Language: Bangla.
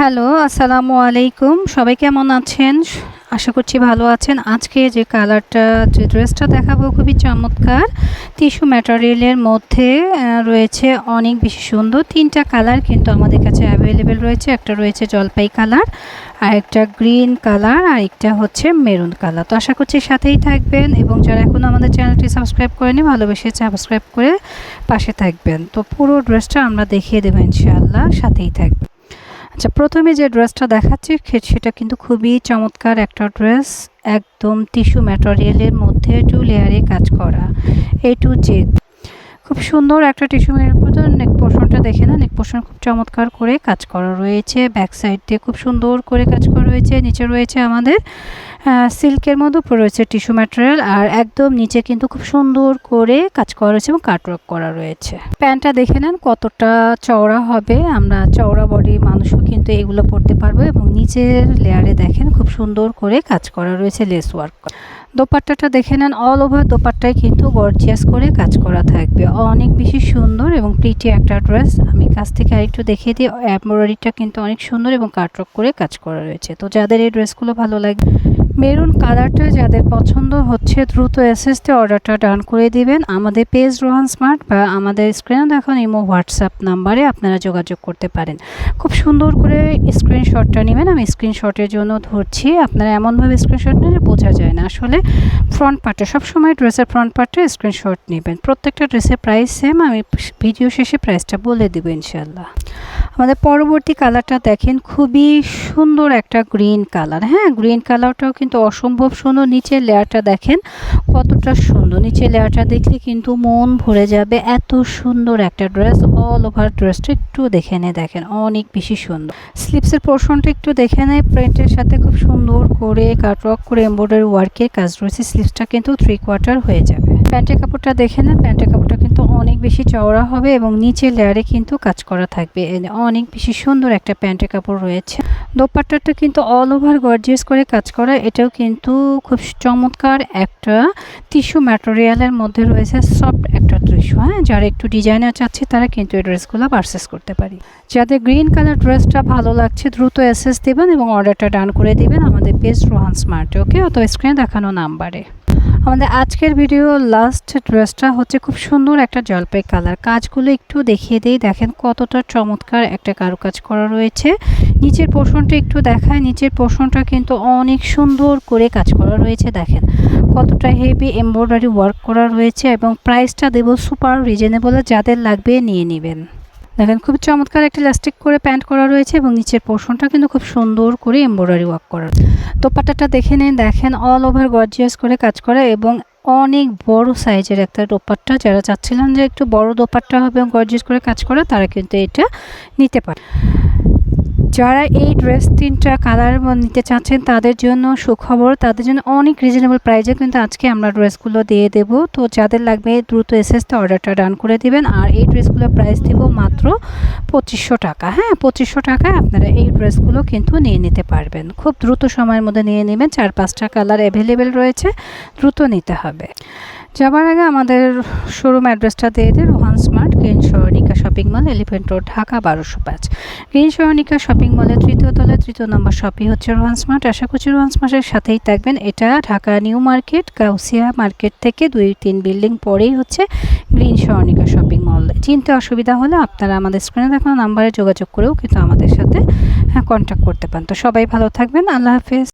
হ্যালো, আসসালামু আলাইকুম। সবাই কেমন আছেন? আশা করছি ভালো আছেন। আজকে যে কালারটা, যে ড্রেসটা দেখাবো খুবই চমৎকার। টিস্যু ম্যাটেরিয়ালের মধ্যে রয়েছে অনেক বেশি সুন্দর। তিনটা কালার কিন্তু আমাদের কাছে অ্যাভেলেবেল রয়েছে। একটা রয়েছে জলপাই কালার, আর একটা গ্রিন কালার, আর একটা হচ্ছে মেরুন কালার। তো আশা করছি সাথেই থাকবেন এবং যারা এখনও আমাদের চ্যানেলটি সাবস্ক্রাইব করেনি ভালোবেসে সাবস্ক্রাইব করে পাশে থাকবেন। তো পুরো ড্রেসটা আমরা দেখিয়ে দেবো ইনশাআল্লাহ। সাথেই থাকবেন। আচ্ছা প্রথমে যে ড্রেসটা দেখাচ্ছি সেটা কিন্তু খুবই চমৎকার একটা ড্রেস। একদম টিস্যু ম্যাটেরিয়ালের মধ্যে টু লেয়ারে কাজ করা। এ টু জেড খুব সুন্দর একটা টিস্যু ম্যাটেরিয়াল নেক পোর্শনটা দেখে না নেক পোর্শন খুব চমৎকার করে কাজ করা রয়েছে। ব্যাক সাইড দিয়ে খুব সুন্দর করে কাজ করা রয়েছে। নিচে রয়েছে আমাদের সিল্কের মধ্যে উপরে রয়েছে টিস্যু ম্যাটেরিয়াল আর একদম নিচে কিন্তু খুব সুন্দর করে কাজ করা রয়েছে এবং কাটওয়ার্ক করা রয়েছে। প্যান্টটা দেখে নেন কতটা চওড়া হবে। আমরা চওড়া বডি মানুষও কিন্তু এগুলো পরতে পারব এবং নিচের লেয়ারে দেখেন খুব সুন্দর করে কাজ করা রয়েছে লেস ওয়ার্ক। দোপাট্টাটা দেখে নেন অল ওভার দোপাট্টায় কিন্তু গর্জিয়াস করে কাজ করা থাকবে। অনেক বেশি সুন্দর এবং প্রিটি একটা ড্রেস আমি কাছ থেকে আরেকটু দেখিয়ে দিই। এমব্রয়ডারিটা কিন্তু অনেক সুন্দর এবং কাটরক করে কাজ করা রয়েছে। তো যাদের এই ড্রেসগুলো ভালো লাগে মেরুন কালারটা যাদের পছন্দ হচ্ছে দ্রুত এসএসতে অর্ডারটা ডান করে দিবেন। আমাদের পেজ রোহান স্মার্ট বা আমাদের স্ক্রিনে দেখুন ইমো হোয়াটসঅ্যাপ নাম্বারে আপনারা যোগাযোগ করতে পারেন। খুব সুন্দর করে স্ক্রিনশটটা নেবেন। আমি স্ক্রিনশটের জন্য ধরছি। আপনারা এমনভাবে স্ক্রিনশট নিলে বোঝা যায় না। আসলে ফ্রন্ট পার্টটা সবসময় ড্রেসের ফ্রন্ট পার্টে স্ক্রিনশট নেবেন। প্রত্যেকটা ড্রেসের প্রাইস সেম আমি ভিডিও শেষে প্রাইসটা বলে দেবো ইনশাল্লাহ আমাদের পরবর্তী কালারটা দেখেন, খুবই সুন্দর একটা গ্রিন কালার হ্যাঁ গ্রিন কালারটাও কিন্তু অসম্ভব সুন্দর। নিচের লেয়ারটা দেখেন, কতটা সুন্দর। নিচের লেয়ারটা দেখলে কিন্তু মন ভরে যাবে। এত সুন্দর একটা ড্রেস অল ওভার ড্রেসটা একটু দেখে নে দেখেন, অনেক বেশি সুন্দর। স্লিপসের পোর্শনটা একটু দেখে নেয় প্রিন্টের সাথে খুব সুন্দর করে কাটওয়ার্ক করে এমব্রয়ডারি ওয়ার্কের কাজ রয়েছে। স্লিপসটা কিন্তু থ্রি কোয়ার্টার হয়ে যাবে। প্যান্টের কাপড়টা দেখে না। প্যান্টের কাপড়টা অনেক বেশি চওড়া হবে এবং নিচের লেয়ারে কিন্তু কাজ করা থাকবে। অনেক বেশি সুন্দর একটা প্যান্টের কাপড় রয়েছে। দোপাট্টাটা কিন্তু অল ওভার গর্জিয়াস করে কাজ করা। এটাও কিন্তু খুব চমৎকার একটা টিস্যু ম্যাটেরিয়ালের মধ্যে রয়েছে সফট একটা টিস্যু হ্যাঁ? যারা একটু ডিজাইনার চাচ্ছে তারা কিন্তু এই ড্রেসগুলো পারচেস করতে পারি। যাদের গ্রিন কালার ড্রেসটা ভালো লাগছে, দ্রুত এসএস দেবেন এবং অর্ডারটা ডান করে দিবেন আমাদের পেজ রোহান স্মার্টে ওকে অথবা স্ক্রিনে দেখানো নাম্বারে আমাদের আজকের ভিডিও লাস্ট ড্রেসটা হচ্ছে খুব সুন্দর একটা জলপাই কালার কাজগুলো একটু দেখিয়ে দিই। দেখেন কতটা চমৎকার একটা কারুকাজ করা রয়েছে। নিচের পোর্শনটা একটু দেখায় নিচের পোর্শনটা কিন্তু অনেক সুন্দর করে কাজ করা রয়েছে। দেখেন কতটা হেভি এমব্রয়ডারি ওয়ার্ক করা রয়েছে এবং প্রাইসটা দেবো সুপার রিজনেবল যাদের লাগবে নিয়ে নেবেন। দেখেন খুব চমৎকার একটা ইলাস্টিক করে প্যান্ট করা রয়েছে এবং নিচের পোর্শনটা কিন্তু খুব সুন্দর করে এমব্রয়ডারি ওয়ার্ক করা। দোপাট্টাটা দেখে নিন, দেখেন অল ওভার গর্জিয়াস করে কাজ করা এবং অনেক বড় সাইজের একটা দোপাট্টা। যারা চাচ্ছিলেন যে একটু বড় দোপাট্টা হবে এবং গর্জিয়াস করে কাজ করা, তারা কিন্তু এটা নিতে পারে। যারা এই ড্রেস তিনটা কালার নিতে চাচ্ছেন, তাদের জন্য সুখবর, তাদের জন্য অনেক রিজনেবল প্রাইসে কিন্তু আজকে আমরা ড্রেসগুলো দিয়ে দেব। তো যাদের লাগবে দ্রুত এসএসতে অর্ডারটা ডান করে দিবেন। আর এই ড্রেসগুলোর প্রাইস দেব মাত্র পঁচিশশো টাকা। হ্যাঁ পঁচিশশো টাকায় আপনারা এই ড্রেসগুলো কিন্তু নিয়ে নিতে পারবেন। খুব দ্রুত সময়ের মধ্যে নিয়ে নেবেন। চার পাঁচটা কালার অ্যাভেলেবেল রয়েছে, দ্রুত নিতে হবে। যাবার আগে আমাদের শোরুম অ্যাড্রেসটা দিয়ে দিই, Rohan smart green সরণিকা shopping mall elephant road Dhaka, বারোশো পাঁচ। গ্রিন সরণিকা শপিং মলের তৃতীয় তলায় তৃতীয় নম্বর শপই হচ্ছে রোহান স্মার্ট আশা করছি রোহান স্মার্টের সাথেই থাকবেন। এটা ঢাকা নিউ মার্কেট কাউসিয়া মার্কেট থেকে দুই, তিন বিল্ডিং পরেই হচ্ছে গ্রিন সরণিকা শপিং মল চিনতে অসুবিধা হলে আপনারা আমাদের স্ক্রিনে দেখানো নাম্বারে যোগাযোগ করেও কিন্তু আমাদের সাথে কন্ট্যাক্ট করতে পারেন। তো সবাই ভালো থাকবেন। আল্লাহ হাফেজ।